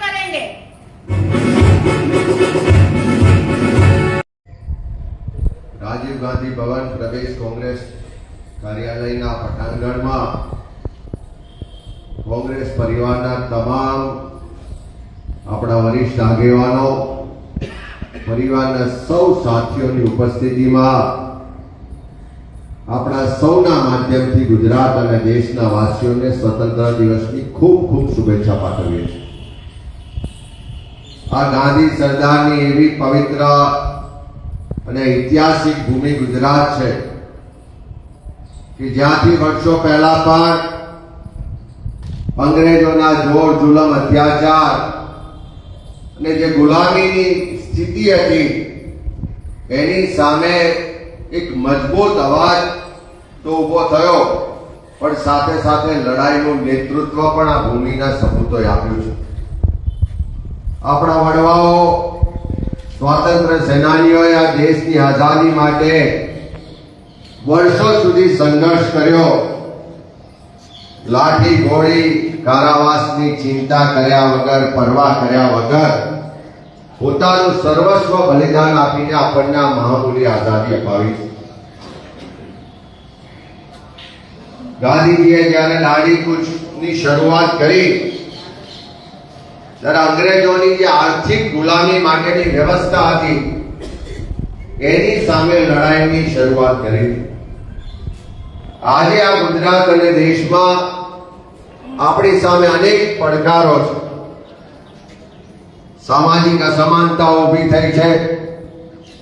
करेंगे રાજીવ ગાંધી ભવન પ્રદેશ કોંગ્રેસ કાર્યાલયના પટાંગણમાં કોંગ્રેસ પરિવારના તમામ આપણા વરિષ્ઠ આગેવાનો પરિવારના સૌ સાથીઓની ઉપસ્થિતિમાં આપણા સૌના માધ્યમથી ગુજરાત અને દેશના વાસીઓને સ્વતંત્ર દિવસની ખૂબ ખૂબ શુભેચ્છા પાઠવીએ છીએ. આ ગાંધી સરદારની એવી પવિત્ર અને ઐતિહાસિક ભૂમિ ગુજરાત છે કે જ્યાંથી વર્ષો પહેલા પણ અંગ્રેજોના જોર જુલમ અત્યાચાર અને જે ગુલામીની સ્થિતિ હતી, એની સામે એક મજબૂત અવાજ તો ઊભો થયો. પણ સાથે સાથે લડાઈનું નેતૃત્વ પણ આ ભૂમિના સપૂતોએ આપ્યું છે. આપણા વડવાઓ સ્વાતંત્ર્ય સેનાનીઓએ આ દેશની આઝાદી માટે વર્ષો સુધી સંઘર્ષ કર્યો. લાઠી ગોળી, કારાવાસની ચિંતા કર્યા વગર, પરવા કર્યા વગર પોતાનું સર્વસ્વ બલિદાન આપીને આપણને આ મહામૂલી આઝાદી અપાવી છે. ગાંધીજીએ જ્યારે લાડી કૂચની શરૂઆત કરી, ત્યારે અંગ્રેજોની જે આર્થિક ગુલામી માટેની વ્યવસ્થા હતી, એની સામે લડાઈની શરૂઆત કરી. આજે આ ગુજરાત અને દેશમાં આપણી સામે અનેક પડકારો છે. સામાજિક અસમાનતાઓ ઊભી થઈ છે,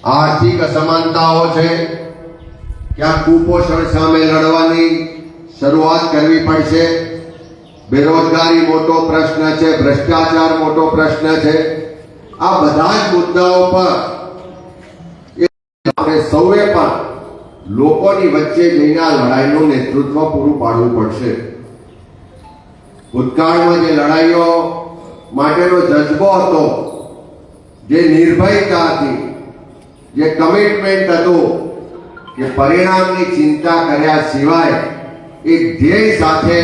આર્થિક અસમાનતાઓ છે, ક્યાં કુપોષણ સામે લડવાની શરૂઆત કરવી પડશે. બેરોજગારી મોટો પ્રશ્ન છે, ભ્રષ્ટાચાર મોટો પ્રશ્ન છે. આ બધા જ મુદ્દાઓ પર આપણે સૌએ પણ લોકોની વચ્ચે જઈને આ લડાઈનું નેતૃત્વ પૂરું પાડવું પડશે. ભૂતકાળમાં જે લડાઈઓ માટેનો જજ્બો હતો, જે નિર્ભયતા હતી જે કમિટમેન્ટ હતું, કે પરિણામની ચિંતા કર્યા સિવાય એક ધ્યેય સાથે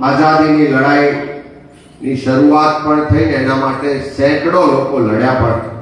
આઝાદીની લડાઈની શરૂઆત પણ થઈ એના માટે સેંકડો લોકો લડ્યા પણ.